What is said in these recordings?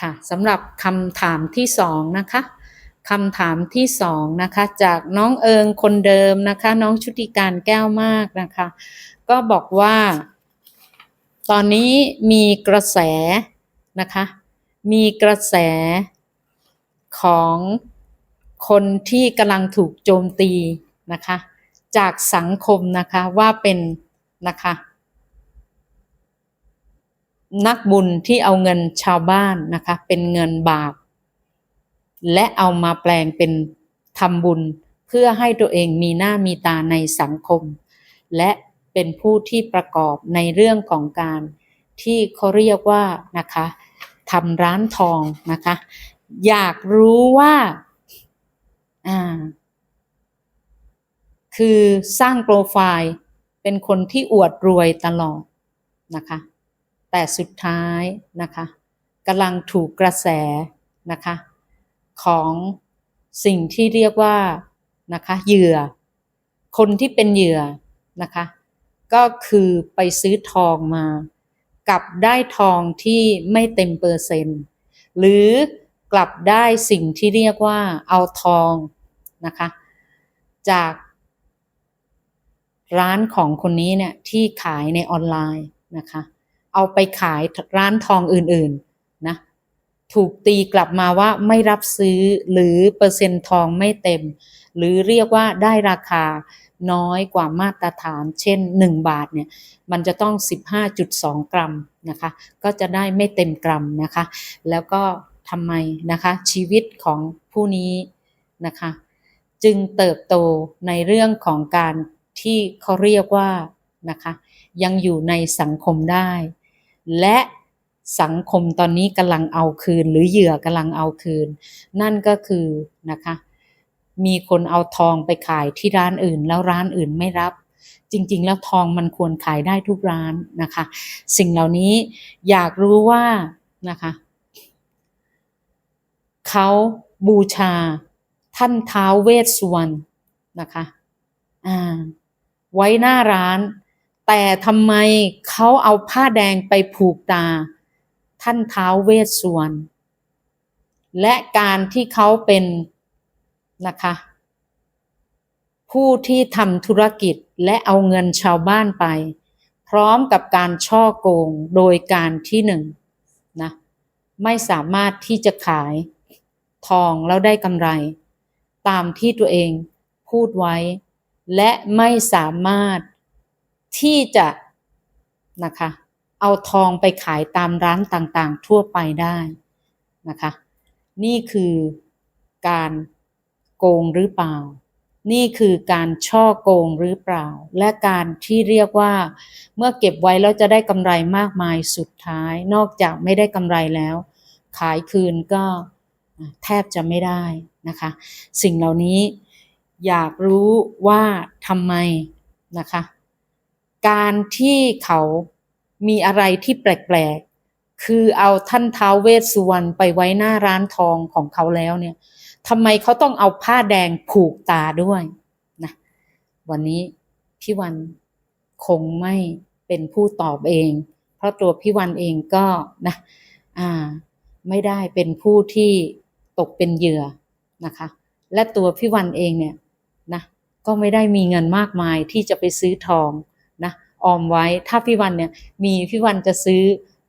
ค่ะสำหรับคำถามที่สองนะคะคำถามที่สองนะคะ จากน้องเอิงคนเดิมนะคะ น้องชุติการแก้วมากนะคะ ก็บอกว่า ตอนนี้มีกระแสนะคะ มีกระแสของคนที่กำลังถูกโจมตีนะคะ จากสังคมนะคะว่าเป็นนะคะ นักบุญที่เอาเงินชาวบ้านนะคะ เป็นเงินบาป และเอามาแปลงเป็นทำบุญเพื่อให้ตัวเองมีหน้ามีตาในสังคม และเป็นผู้ที่ประกอบในเรื่องของการที่เขาเรียกว่านะคะทำร้านทองนะคะ อยากรู้ว่าอ่าคือสร้างโปรไฟล์เป็นคนที่อวดรวยตลอดนะคะ แต่สุดท้ายนะคะกำลังถูกกระแสนะคะของสิ่งที่เรียกว่านะคะเหยื่อ คนที่เป็นเหยื่อนะคะก็คือไปซื้อทองมา กลับได้ทองที่ไม่เต็มเปอร์เซ็นต์หรือกลับได้สิ่งที่เรียกว่าเอาทองนะคะจากร้านของคนนี้เนี่ยที่ขายในออนไลน์นะคะ เอาไปขายร้านทองอื่นๆนะถูกตีกลับมาว่าไม่รับซื้อหรือเปอร์เซ็นต์ทองไม่เต็ม หรือเรียกว่าได้ราคาน้อยกว่ามาตรฐาน เช่น 1 บาทเนี่ยมันจะต้อง 15.2 กรัมนะคะก็จะได้ไม่เต็มกรัมนะคะ แล้วก็ทำไมนะคะชีวิตของผู้นี้นะคะจึงเติบโตในเรื่องของการที่เขาเรียกว่านะคะยังอยู่ในสังคมได้ และสังคมตอนนี้กำลังเอาคืน หรือเหยื่อกำลังเอาคืน นั่นก็คือนะคะ มีคนเอาทองไปขายที่ร้านอื่น แล้วร้านอื่นไม่รับ จริง ๆ แล้วทองมันควรขายได้ทุกร้านนะคะ สิ่งเหล่านี้อยากรู้ว่านะคะเขาบูชาท่านท้าวเวสสุวรรณนะคะ อ่า ไว้หน้าร้าน แต่ทำไมเขาเอาผ้าแดงไปผูกตา ท่านท้าวเวสสุวรรณและการที่เขาเป็นนะคะ ผู้ที่ทำธุรกิจและเอาเงินชาวบ้านไป พร้อมกับการช่อโกงโดยการที่หนึ่งนะไม่สามารถที่จะขายทองแล้วได้กำไร ตามที่ตัวเองพูดไว้ และไม่สามารถ ที่จะนะคะ เอาทองไปขายตามร้านต่างๆ ทั่วไปได้นะคะ นี่คือการโกงหรือเปล่า นี่คือการช่อโกงหรือเปล่า และการที่เรียกว่า เมื่อเก็บไว้แล้วจะได้กำไรมากมายสุดท้าย นอกจากไม่ได้กำไรแล้ว ขายคืนก็แทบจะไม่ได้นะคะ สิ่งเหล่านี้อยากรู้ว่าทำไมนะคะ การที่เขามีอะไรที่แปลกๆ คือเอาท่านท้าวเวสสุวรรณไปไว้หน้าร้านทองของเขาแล้วเนี่ยทำไมเขาต้องเอาผ้าแดงผูกตาด้วยนะวันนี้พี่วันคงไม่เป็นผู้ตอบเอง เพราะตัวพี่วันเองก็นะอ่าไม่ได้เป็นผู้ที่ตกเป็นเหยื่อนะคะ และตัวพี่วันเองเนี่ยนะก็ไม่ได้มีเงินมากมายที่จะไปซื้อทอง ออมไว้ ถ้าพี่วันเนี่ยมีพี่วันจะซื้อ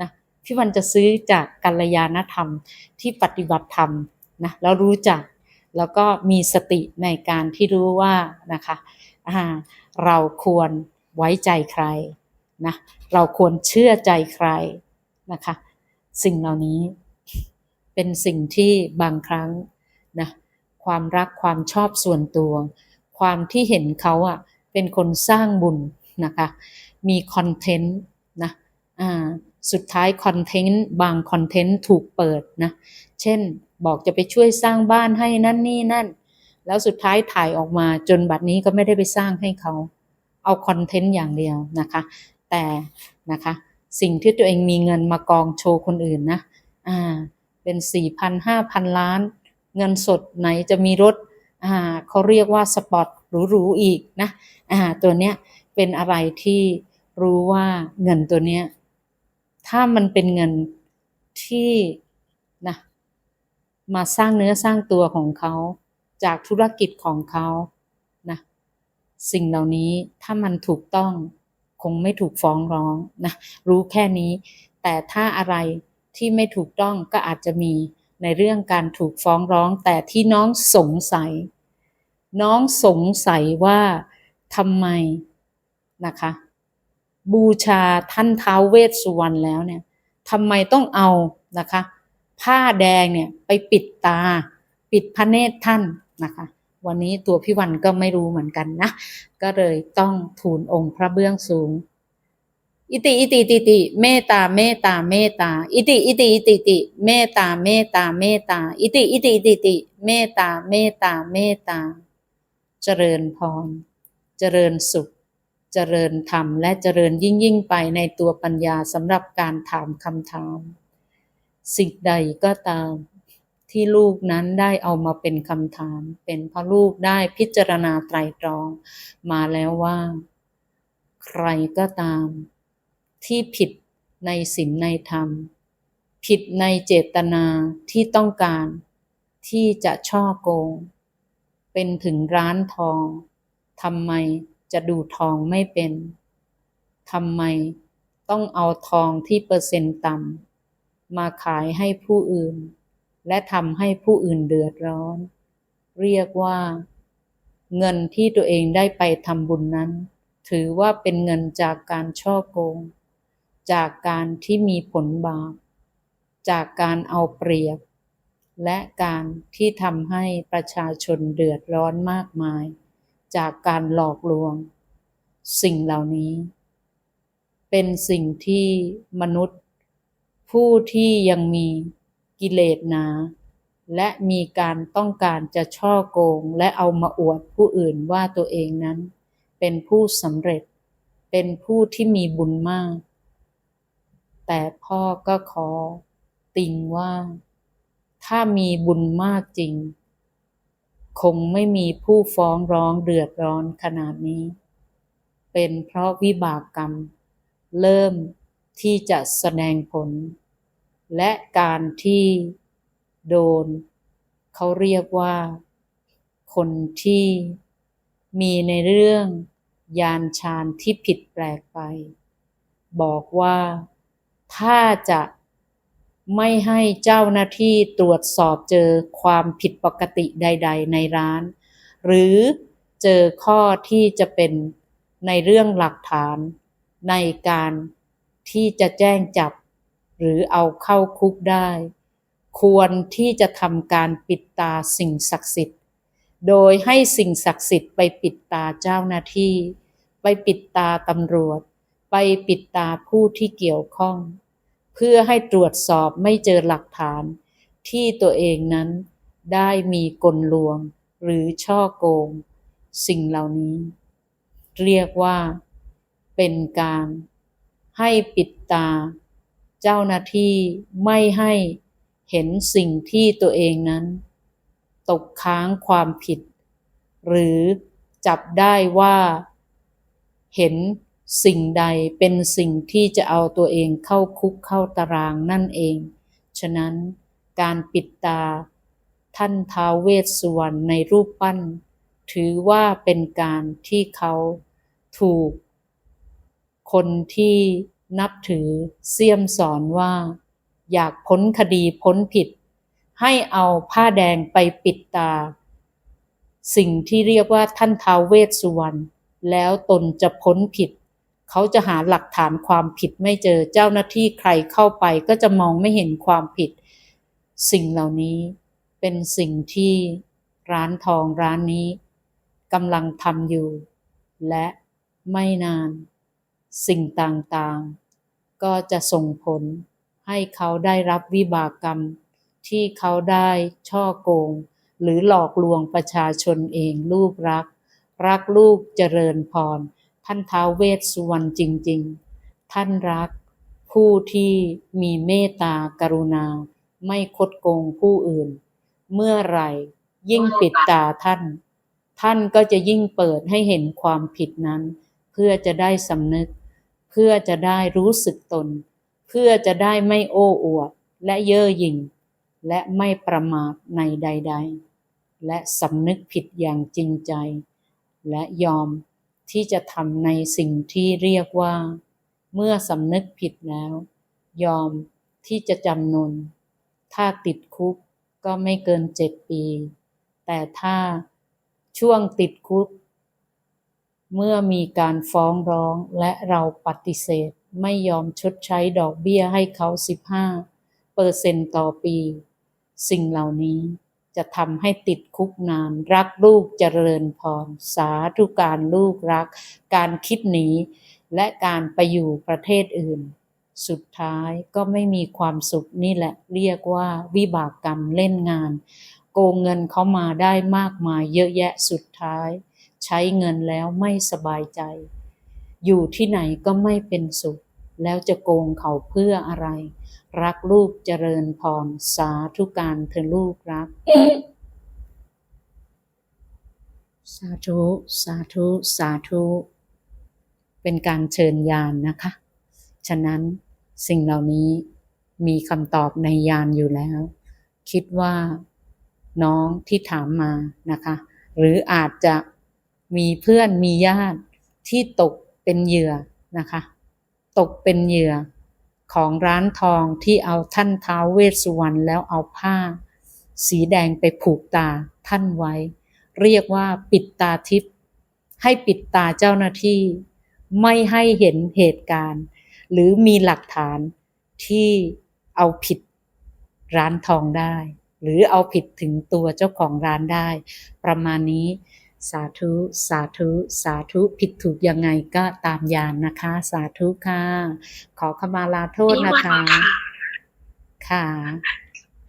นะพี่วันจะซื้อจากกัลยาณธรรมที่ปฏิบัติธรรมนะแล้วรู้จักแล้วก็มีสติในการที่รู้ว่านะคะอ่าเราควรไว้ใจใครนะเราควรเชื่อใจใครนะคะสิ่งเหล่านี้เป็นสิ่งที่บางครั้งนะความรักความชอบส่วนตัว ความที่เห็นเขาอะเป็นคนสร้างบุญ นะคะ มีคอนเทนต์นะอ่าสุดท้ายคอนเทนต์บางคอนเทนต์ถูกเปิดนะ เช่นบอกจะไปช่วยสร้างบ้านให้นั่นนี่นั่น แล้วสุดท้ายถ่ายออกมาจนบัดนี้ก็ไม่ได้ไปสร้างให้เขาเอาคอนเทนต์อย่างเดียวนะคะ แต่นะคะสิ่งที่ตัวเองมีเงินมากองโชว์คนอื่นนะอ่าเป็นสี่พันห้าพันล้าน เงินสดไหนจะมีรถอ่าเขาเรียกว่าสปอร์ตหรูๆอีกนะอ่าตัวเนี้ย เป็นอะไรที่รู้ว่าเงินตัวเนี้ย ถ้ามันเป็นเงินที่นะมาสร้างเนื้อสร้างตัวของเขาจากธุรกิจของเขานะสิ่งเหล่านี้ถ้ามันถูกต้องคงไม่ถูกฟ้องร้องนะรู้แค่นี้ แต่ถ้าอะไรที่ไม่ถูกต้องก็อาจจะมีในเรื่องการถูกฟ้องร้อง แต่ที่น้องสงสัย น้องสงสัยว่าทำไม นะคะ บูชาท่านท้าวเวสสุวรรณแล้วเนี่ยทำไมต้องเอานะคะ ผ้าแดงเนี่ยไปปิดตา ปิดพระเนตรท่านนะคะ วันนี้ตัวพี่วันก็ไม่รู้เหมือนกันนะ ก็เลยต้องทูลองค์พระเบื้องสูง อิติอิติติติเมตตาเมตตาเมตตาอิติอิติอิติติเมตตาเมตตาเมตตาอิติอิติอิติติเมตตาเมตตาเมตตาเจริญพร เจริญสุข เจริญธรรมและเจริญยิ่งยิ่งไปในตัวปัญญาสำหรับการถามคำถาม สิ่งใดก็ตาม ที่ลูกนั้นได้เอามาเป็นคำถาม เป็นเพราะลูกได้พิจารณาไตรตรอง มาแล้วว่า ใครก็ตาม ที่ผิดในศีลในธรรม ผิดในเจตนาที่ต้องการ ที่จะช่อโกง เป็นถึงร้านทองทำไม จะดูทองไม่เป็นทำไมต้องเอาทองที่เปอร์เซ็นต์ต่ำมาขายให้ผู้อื่น และทำให้ผู้อื่นเดือดร้อน เรียกว่า เงินที่ตัวเองได้ไปทำบุญนั้น ถือว่าเป็นเงินจากการช่อโกง จากการที่มีผลบาป จากการเอาเปรียบ และการที่ทำให้ประชาชนเดือดร้อนมากมาย จากการหลอกลวง สิ่งเหล่านี้ เป็นสิ่งที่มนุษย์ ผู้ที่ยังมีกิเลสหนา และมีการต้องการจะช่อโกง และเอามาอวดผู้อื่นว่าตัวเองนั้น เป็นผู้สำเร็จ เป็นผู้ที่มีบุญมาก แต่พ่อก็ขอติงว่า ถ้ามีบุญมากจริง คงไม่มีผู้ฟ้องร้องเดือดร้อนขนาดนี้ เป็นเพราะวิบากกรรม เริ่มที่จะแสดงผล และการที่โดน เขาเรียกว่า คนที่มีในเรื่องยานชานที่ผิดแปลกไป บอกว่าถ้าจะ ไม่ให้เจ้าหน้าที่ตรวจสอบเจอความผิดปกติใด ๆ ในร้าน หรือเจอข้อที่จะเป็นในเรื่องหลักฐานในการที่จะแจ้งจับ หรือเอาเข้าคุกได้ ควรที่จะทำการปิดตาสิ่งศักดิ์สิทธิ์ โดยให้สิ่งศักดิ์สิทธิ์ไปปิดตาเจ้าหน้าที่ ไปปิดตาตำรวจ ไปปิดตาผู้ที่เกี่ยวข้อง เพื่อให้ตรวจสอบไม่เจอหลักฐาน ที่ตัวเองนั้นได้มีกลลวงหรือช่อโกง สิ่งเหล่านี้ เรียกว่าเป็นการให้ปิดตา เจ้าหน้าที่ไม่ให้เห็นสิ่งที่ตัวเองนั้น ตกค้างความผิด หรือจับได้ว่าเห็น สิ่งใดเป็นสิ่งที่จะเอาตัวเองเข้าคุกเข้าตารางนั่นเอง ฉะนั้นการปิดตา ท่านท้าวเวสสุวรรณในรูปปั้น ถือว่าเป็นการที่เขาถูก คนที่นับถือเสี่ยมสอนว่า อยากพ้นคดีพ้นผิด ให้เอาผ้าแดงไปปิดตา สิ่งที่เรียกว่าท่านท้าวเวสสุวรรณแล้วตนจะพ้นผิด เขาจะหาหลักฐานความผิดไม่เจอเจ้าหน้าที่ใครเข้าไปก็จะมองไม่เห็นความผิด สิ่งเหล่านี้เป็นสิ่งที่ร้านทองร้านนี้กำลังทำอยู่ และไม่นาน สิ่งต่างๆ ก็จะส่งผลให้เขาได้รับวิบากกรรม ที่เขาได้ช่อโกง หรือหลอกลวงประชาชนเองลูกรัก รักลูกเจริญพร ท่านท้าวเวสสุวรรณจริง ๆ ท่านรักผู้ที่มีเมตตากรุณา ไม่คดโกงผู้อื่น เมื่อไหร่ยิ่งปิดตาท่าน ท่านก็จะยิ่งเปิดให้เห็นความผิดนั้น เพื่อจะได้สำนึก เพื่อจะได้รู้สึกตน เพื่อจะได้ไม่โอ้อวดและเย่อหยิ่ง และไม่ประมาทในใด ๆ และสำนึกผิดอย่างจริงใจ และยอม ที่จะทำในสิ่งที่เรียกว่า เมื่อสำนึกผิดแล้ว ยอมที่จะจำนน ถ้าติดคุกก็ไม่เกินเจ็ดปี แต่ถ้าช่วงติดคุก เมื่อมีการฟ้องร้องและเราปฏิเสธไม่ยอมชดใช้ดอกเบี้ยให้เขา 15เปอร์เซ็นต์ต่อปี สิ่งเหล่านี้ จะทำให้ติดคุกนาน รักลูกเจริญพร สาธุการลูกรัก การคิดหนี และการไปอยู่ประเทศอื่น สุดท้ายก็ไม่มีความสุขนี่แหละ เรียกว่าวิบากกรรมเล่นงาน โกงเงินเขามาได้มากมายเยอะแยะสุดท้าย ใช้เงินแล้วไม่สบายใจ อยู่ที่ไหนก็ไม่เป็นสุข แล้วจะโกงเขาเพื่ออะไร รักลูกเจริญพรสาธุการเธอลูกรัก สาธุ สาธุ สาธุ เป็นการเชิญยานนะคะ ฉะนั้นสิ่งเหล่านี้มีคำตอบในยานอยู่แล้ว คิดว่าน้องที่ถามมานะคะ หรืออาจจะมีเพื่อนมีญาติที่ตกเป็นเหยื่อนะคะ ตกเป็นเหยื่อ ของร้านทองที่เอาท่านท้าวเวสสุวรรณแล้วเอาผ้า สีแดงไปผูกตาท่านไว้ เรียกว่าปิดตาทิพย์ให้ปิดตาเจ้าหน้าที่ ไม่ให้เห็นเหตุการณ์ หรือมีหลักฐานที่เอาผิดร้านทองได้ หรือเอาผิดถึงตัวเจ้าของร้านได้ ประมาณนี้ สาธุ สาธุ สาธุ ผิดถูกยังไงก็ตามยานนะคะ สาธุค่ะ ขอขมาลาโทษมีนะวันคะค่ะค่ะ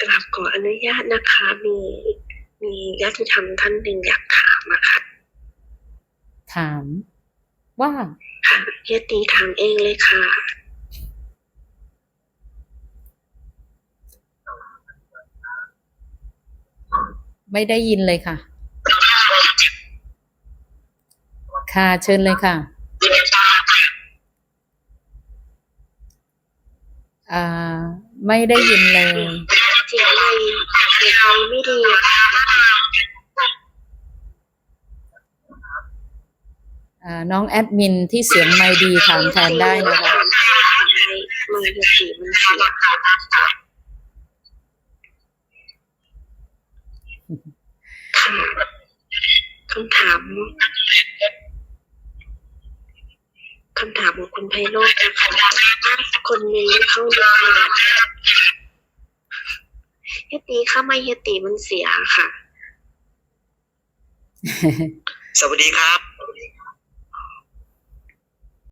กราบขออนุญาตนะคะ มีมีญาติธรรมท่านหนึ่งอยากถามอะค่ะ ถาม ว่าค่ะเฮียตีถามเองเลยค่ะ ไม่ได้ยินเลยค่ะ ค่ะเชิญเลยค่ะอ่าไม่ได้ยินเลยเสียงไม่เสียงไม่ไม่ดีอ่าน้องแอดมินที่เสียงไม่ดีถามแทนได้นะคะไม่ไม่เฮีมันเสียค่ะคำถาม คำถามของคุณไพโรจน์นะคะคนนี้เข้ามาเฮตีเข้ามาเฮตีมันเสียค่ะ สวัสดีครับ